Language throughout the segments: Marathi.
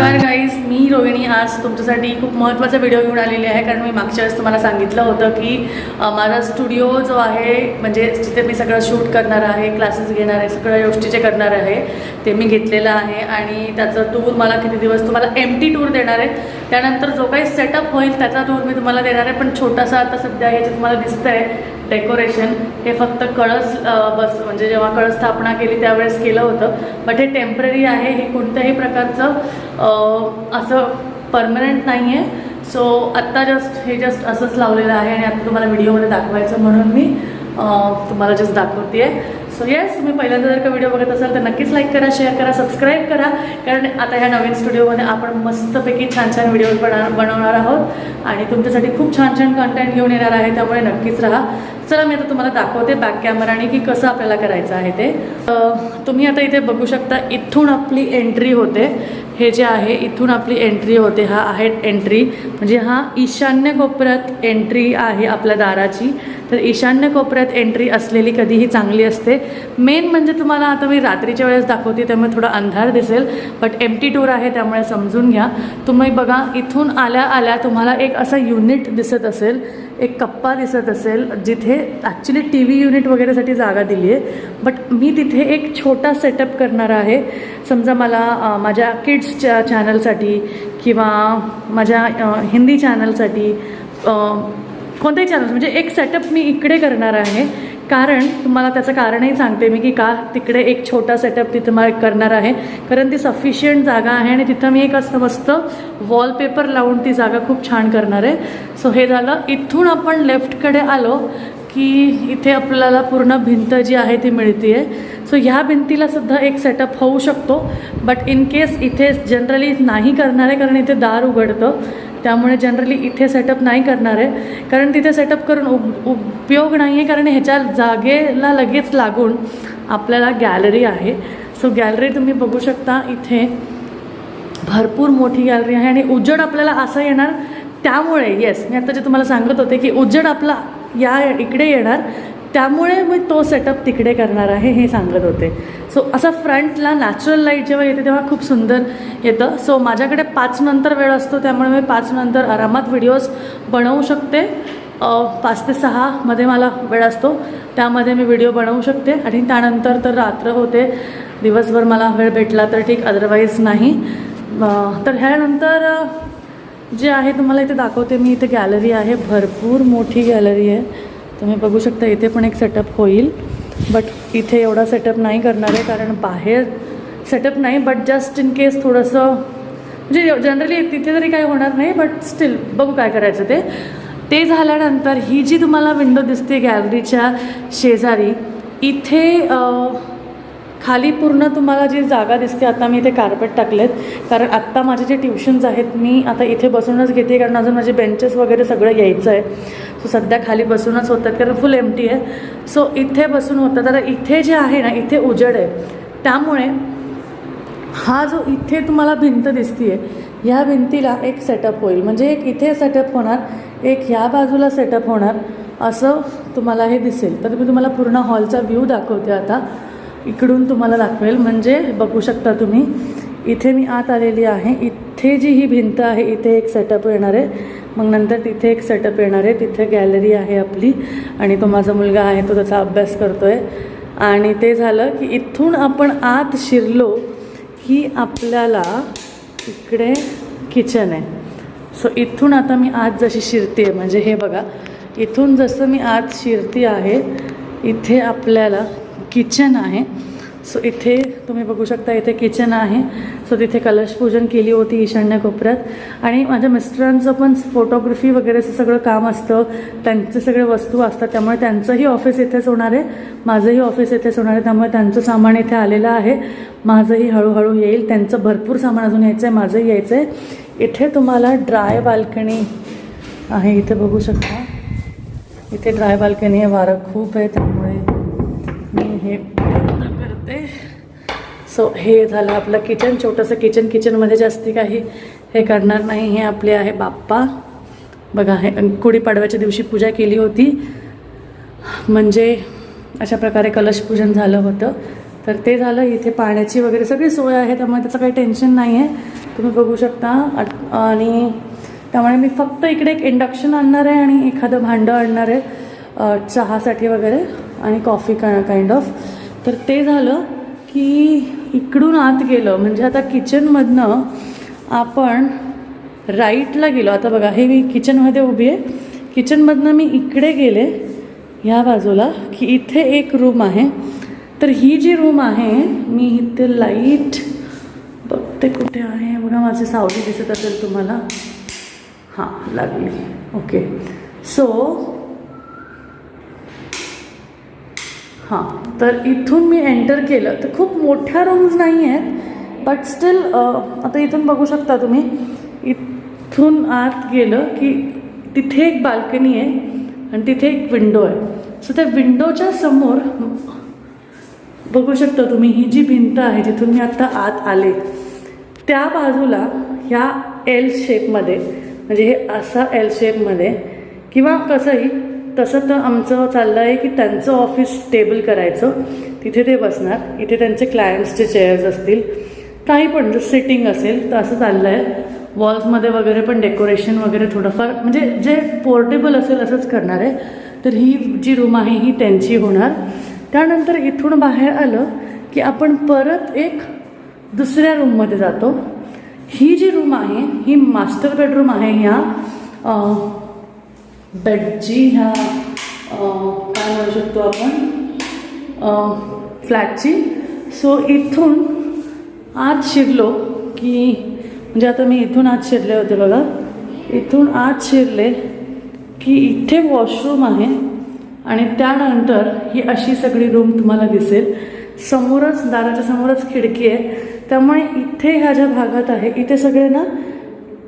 आज तुमच्यासाठी खूप महत्त्वाचा व्हिडिओ घेऊन आलेली आहे. कारण मी मागच्या वेळेस तुम्हाला सांगितलं होतं की माझा स्टुडिओ जो आहे म्हणजे जिथे मी सगळं शूट करणार आहे क्लासेस घेणार आहे सगळ्या गोष्टी जे करणार आहे ते मी घेतलेलं आहे. आणि त्याचं टूर मला किती दिवस तुम्हाला एम टी टूर देणार आहे. त्यानंतर जो काही सेटअप होईल त्याचा टूर मी तुम्हाला देणार आहे. पण छोटासा आता सध्या हे जे तुम्हाला दिसतं आहे डेकोरेशन हे फक्त कळस बस म्हणजे जेव्हा कळस स्थापना केली त्यावेळेस केलं होतं. बट हे टेंपररी आहे हे कोणत्याही प्रकारचं असं परमनंट नाही आहे सो आत्ता जस्ट हे जस्ट असंच लावलेलं आहे आणि आता तुम्हाला व्हिडिओमध्ये दाखवायचं म्हणून मी तुम्हाला जस्ट दाखवते आहे सो येस तुम्ही पहिल्यांदा जर का व्हिडिओ बघत असाल तर नक्कीच लाईक करा शेअर करा सबस्क्राईब करा. कारण आता ह्या नवीन स्टुडिओमध्ये आपण मस्तपैकी छान छान व्हिडिओ बना बनवणार आहोत. आणि तुमच्यासाठी खूप छान छान कंटेंट घेऊन येणार आहे त्यामुळे नक्कीच राहा. चला मी आता तुम्हाला दाखवते बॅक कॅमेराने की कसं आपल्याला करायचं आहे ते. तुम्ही आता इथे बघू शकता इथून आपली एंट्री होते. हे जे आहे इथून आपली एंट्री होते. हा आहे एंट्री म्हणजे हा ईशान्य कोपऱ्यात एंट्री आहे आपल्या दाराची. तर ईशान्य कोपऱ्यात एंट्री असलेली कधीही चांगली असते. मेन म्हणजे तुम्हाला आता मी रात्रीच्या वेळेस दाखवते त्यामुळे थोडा अंधार दिसेल बट एम टी टूर आहे त्यामुळे समजून घ्या. तुम्ही बघा इथून आल्या आल्या तुम्हाला एक असा युनिट दिसत असेल एक कप्पा दिसत असेल जिथे ॲक्च्युली टी व्ही युनिट वगैरेसाठी जागा दिली आहे बट मी तिथे एक छोटा सेटअप करणार आहे. समजा मला माझ्या किड्सच्या चॅनलसाठी किंवा माझ्या हिंदी चॅनलसाठी कोणतेही चॅनल म्हणजे एक सेटअप मी इकडे करणार आहे. कारण तुम्हाला त्याचं कारणही सांगते मी की का तिकडे एक छोटा सेटअप तिथं मग करणार आहे. कारण ती सफिशियंट जागा आहे आणि तिथं मी एक असं मस्त वॉलपेपर लावून ती जागा खूप छान करणार आहे. सो हे झालं. इथून आपण लेफ्टकडे आलो. की इथे आपल्याला पूर्ण भिंत जी आहे ती मिळते आहे सो ह्या भिंतीला सुद्धा एक सेटअप होऊ शकतो. बट इन केस इथे जनरली नाही करणार आहे कारण इथे दार उघडतं त्यामुळे जनरली इथे सेटअप नाही करणार आहे. कारण तिथे सेटअप करून उप उपयोग नाही आहे कारण ह्याच्या जागेला लगेच लागून आपल्याला गॅलरी आहे. सो गॅलरी तुम्ही बघू शकता इथे भरपूर मोठी गॅलरी आहे आणि उज्जड आपल्याला असं येणार. त्यामुळे येस मी आता जे तुम्हाला सांगत होते की उज्जड आपला या इकडे येणार. त्यामुळे मी तो सेटअप तिकडे करणार आहे हे सांगत होते. सो असा फ्रंटला नॅचरल लाइट जेव्हा येते तेव्हा खूप सुंदर येतं. सो माझ्याकडे पाच नंतर वेळ असतो त्यामुळे मी पाच नंतर आरामात व्हिडिओज बनवू शकते. पाच ते सहामध्ये मला वेळ असतो. त्यामध्ये मी व्हिडिओ बनवू शकते. आणि त्यानंतर तर रात्र होते. दिवसभर मला वेळ भेटला तर ठीक अदरवाईज नाही. तर ह्यानंतर जे आहे तुम्हाला इथे दाखवते मी इथे गॅलरी आहे भरपूर मोठी गॅलरी आहे. तुम्ही बघू शकता इथे पण एक सेटअप होईल. बट इथे एवढा सेटअप नाही करणार आहे कारण बाहेर सेटअप नाही बट जस्ट इन केस थोडंसं म्हणजे जनरली तिथे तरी काही होणार नाही बट स्टील बघू काय करायचं ते. ते झाल्यानंतर ही जी तुम्हाला विंडो दिसते गॅलरीच्या शेजारी इथे खाली पूर्ण तुम्हाला जी जागा दिसते आता मी इथे कार्पेट टाकलेत. कारण आत्ता माझे जे ट्युशन्स आहेत मी आता इथे बसूनच घेते कारण अजून माझे बेंचेस वगैरे सगळं यायचं आहे. सो सध्या खाली बसूनच होतात कारण फुल एमटी आहे. सो इथे बसून होतात. आता इथे जे आहे ना इथे उजेड आहे. त्यामुळे हा जो इथे तुम्हाला भिंत दिसतीये ह्या भिंतीला एक सेटअप होईल. म्हणजे एक इथे सेटअप होणार एक ह्या बाजूला सेटअप होणार असं तुम्हाला हे दिसेल. तर मी तुम्हाला पूर्ण हॉलचा व्ह्यू दाखवते आता. इकडून तुम्हाला दाखवेल. म्हणजे बघू शकता तुम्ही इथे मी आत आलेली आहे. इथे जी ही भिंत आहे इथे एक सेटअप येणार आहे. मग नंतर तिथे एक सेटअप येणार आहे. तिथे गॅलरी आहे आपली आणि तो माझा मुलगा आहे तो त्याचा अभ्यास करतो आहे आणि ते झालं की इथून आपण आत शिरलो की आपल्याला इकडे किचन आहे. सो इथून आता मी आत जशी शिरते म्हणजे हे बघा. इथून जसं मी आत शिरती आहे इथे आपल्याला किचन आहे. सो इथे तुम्ही बघू शकता इथे किचन आहे. सो तिथे कलशपूजन केली होती ईशान्य कोपऱ्यात. आणि माझ्या मिस्टरांचं पण फोटोग्राफी वगैरेचं सगळं काम असतं. त्यांचे सगळे वस्तू असतात. त्यामुळे त्यांचंही ऑफिस इथेच होणार आहे. माझंही ऑफिस इथेच होणार आहे. त्यामुळे त्यांचं सामान इथे आलेलं आहे. माझंही हळूहळू येईल. त्यांचं भरपूर सामान अजून यायचं आहे माझंही यायचं आहे इथे तुम्हाला ड्राय बाल्कनी आहे. इथे बघू शकता. इथे ड्राय बाल्कनी आहे. वारं खूप आहे. त्यामुळे मी हे बंद करते. सो हे झालं आपलं किचन छोटंसं किचन किचनमध्ये जास्ती काही हे करणार नाही. हे आपले आहे बाप्पा. बघा हे गुढीपाडव्याच्या दिवशी पूजा केली होती. म्हणजे अशा प्रकारे कलशपूजन झालं होतं. तर ते झालं. इथे पाण्याची वगैरे सगळी सोय आहे. त्यामुळे त्याचं काही टेन्शन नाही आहे तुम्ही बघू शकता. आणि त्यामुळे मी फक्त इकडे एक इंडक्शन आणणार आहे आणि एखादं भांडं आणणार आहे. चहासाठी वगैरे. आणि कॉफी का काइंड ऑफ तर ते झालं की इकडून आत गेलं. म्हणजे आता किचनमधनं आपण राईटला गेलो. आता बघा हे मी किचनमध्ये उभी आहे. किचनमधनं मी इकडे गेले ह्या बाजूला की इथे एक रूम आहे. तर ही जी रूम आहे मी इथे लाइट बघते कुठे आहे. बघा माझी सावली दिसत असेल तुम्हाला. हां लागली. ओके सो हां तर इथून मी एंटर केलं. तर खूप मोठ्या रूम्स नाही आहेत बट स्टील आता इथून बघू शकता तुम्ही इथून आत गेलं की तिथे एक बाल्कनी आहे आणि तिथे एक विंडो आहे. सो त्या विंडोच्या समोर बघू शकता तुम्ही ही जी भिंत आहे जिथून मी आत्ता आत आले त्या बाजूला ह्या एल शेपमध्ये म्हणजे हे असा एल शेपमध्ये किंवा कसंही तसं तर आमचं चाललं आहे की त्यांचं ऑफिस टेबल करायचं. तिथे ते बसणार. इथे त्यांचे क्लायंट्सचे चेअर्स असतील. काही पण जर सिटिंग असेल तर असं चाललं आहे वॉल्समध्ये वगैरे पण डेकोरेशन वगैरे थोडंफार म्हणजे जे पोर्टेबल असेल असंच करणार आहे. तर ही जी रूम आहे ही त्यांची होणार. त्यानंतर इथून बाहेर आलं की आपण परत एक दुसऱ्या रूममध्ये जातो. ही जी रूम आहे ही मास्टर बेडरूम आहे ह्या बेडची ह्या काय म्हणू शकतो आपण फ्लॅटची. सो इथून आत शिरलो की म्हणजे आता मी इथून आत शिरले होते बघा. इथून आत शिरले की इथे वॉशरूम आहे आणि त्यानंतर ही अशी सगळी रूम तुम्हाला दिसेल. समोरच दाराच्या समोरच खिडकी आहे. त्यामुळे इथे ह्या ज्या भागात आहे इथे सगळे ना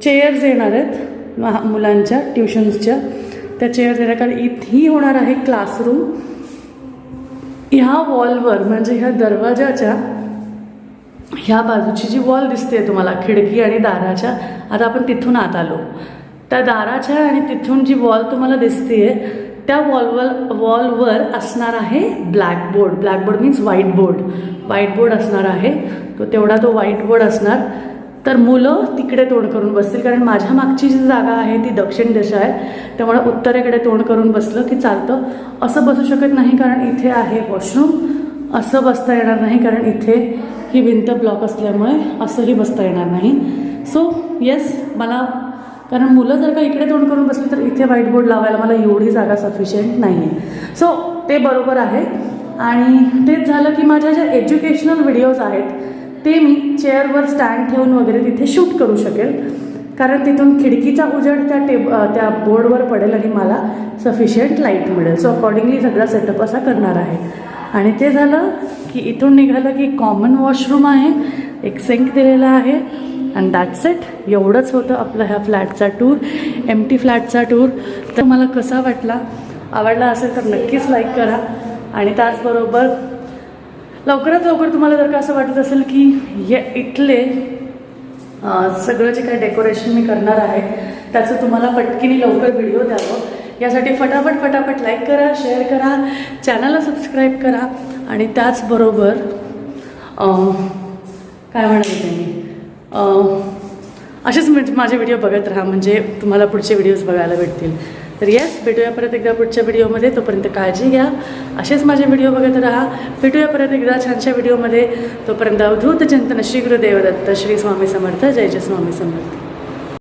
चेअर्स येणार आहेत महा- मुलांच्या ट्युशन्सच्या त्या चेअर येणार कारण इथेही होणार आहे क्लासरूम. ह्या वॉलवर म्हणजे ह्या दरवाजाच्या ह्या बाजूची जी वॉल दिसते तुम्हाला खिडकी आणि दाराच्या आता आपण तिथून आत आलो. त्या दाराच्या आणि तिथून जी वॉल तुम्हाला दिसते त्या वॉलवर वॉलवर असणार आहे blackboard blackboard means white board. White board असणार आहे. तो तेवढा तो व्हाईट बोर्ड असणार. तर मुलं तिकडे तोंड करून बसतील. कारण माझ्या मागची जी जागा आहे ती दक्षिण दिशा आहे. त्यामुळे उत्तरेकडे तोंड करून बसलं की चालतं. असं बसू शकत नाही कारण इथे आहे वॉशरूम. असं बसता येणार नाही कारण इथे ही भिंत ब्लॉक असल्यामुळे असंही बसता येणार नाही. सो येस मला कारण मुलं जर का इकडे तोंड करून बसली तर इथे व्हाईट बोर्ड लावायला मला एवढी जागा सफिशियंट नाही आहे सो ते बरोबर आहे. आणि तेच झालं की माझ्या ज्या एज्युकेशनल व्हिडिओज आहेत ते मी चेअरवर स्टँड ठेवून वगैरे तिथे शूट करू शकेल. कारण तिथून खिडकीचा उजेड त्या टेब त्या बोर्डवर पडेल आणि मला सफिशियंट लाइट मिळेल. सो अकॉर्डिंगली सगळा सेटअप असा करणार आहे. आणि ते झालं की इथून निघालं की कॉमन वॉशरूम आहे. एक सिंक दिलेला आहे. अँड दॅट्स इट एवढंच होतं आपलं ह्या फ्लॅटचा टूर एम टी फ्लॅटचा टूर तर मला कसा वाटला? आवडला असेल तर नक्कीच लाईक करा. आणि त्याचबरोबर लवकरात लवकर तुम्हाला जर का असं वाटत असेल की ये इथले सगळं जे काही डेकोरेशन मी करणार आहे त्याचं तुम्हाला पटकीने लवकर व्हिडिओ द्यावं. यासाठी फटाफट फटाफट लाईक करा शेअर करा चॅनलला सबस्क्राईब करा आणि त्याचबरोबर काय म्हणाले त्यांनी? असेच म्हणजे माझे व्हिडिओ बघत राहा म्हणजे तुम्हाला पुढचे व्हिडिओज बघायला भेटतील. तर येस भेटूया परत एकदा पुढच्या व्हिडिओमध्ये. तोपर्यंत काळजी घ्या. असेच माझे व्हिडिओ बघत राहा. भेटूया परत एकदा छानशा व्हिडिओमध्ये. तोपर्यंत अवधूत चिंतन श्री गुरुदेव दत्त श्री स्वामी समर्थ. जय जय स्वामी समर्थ.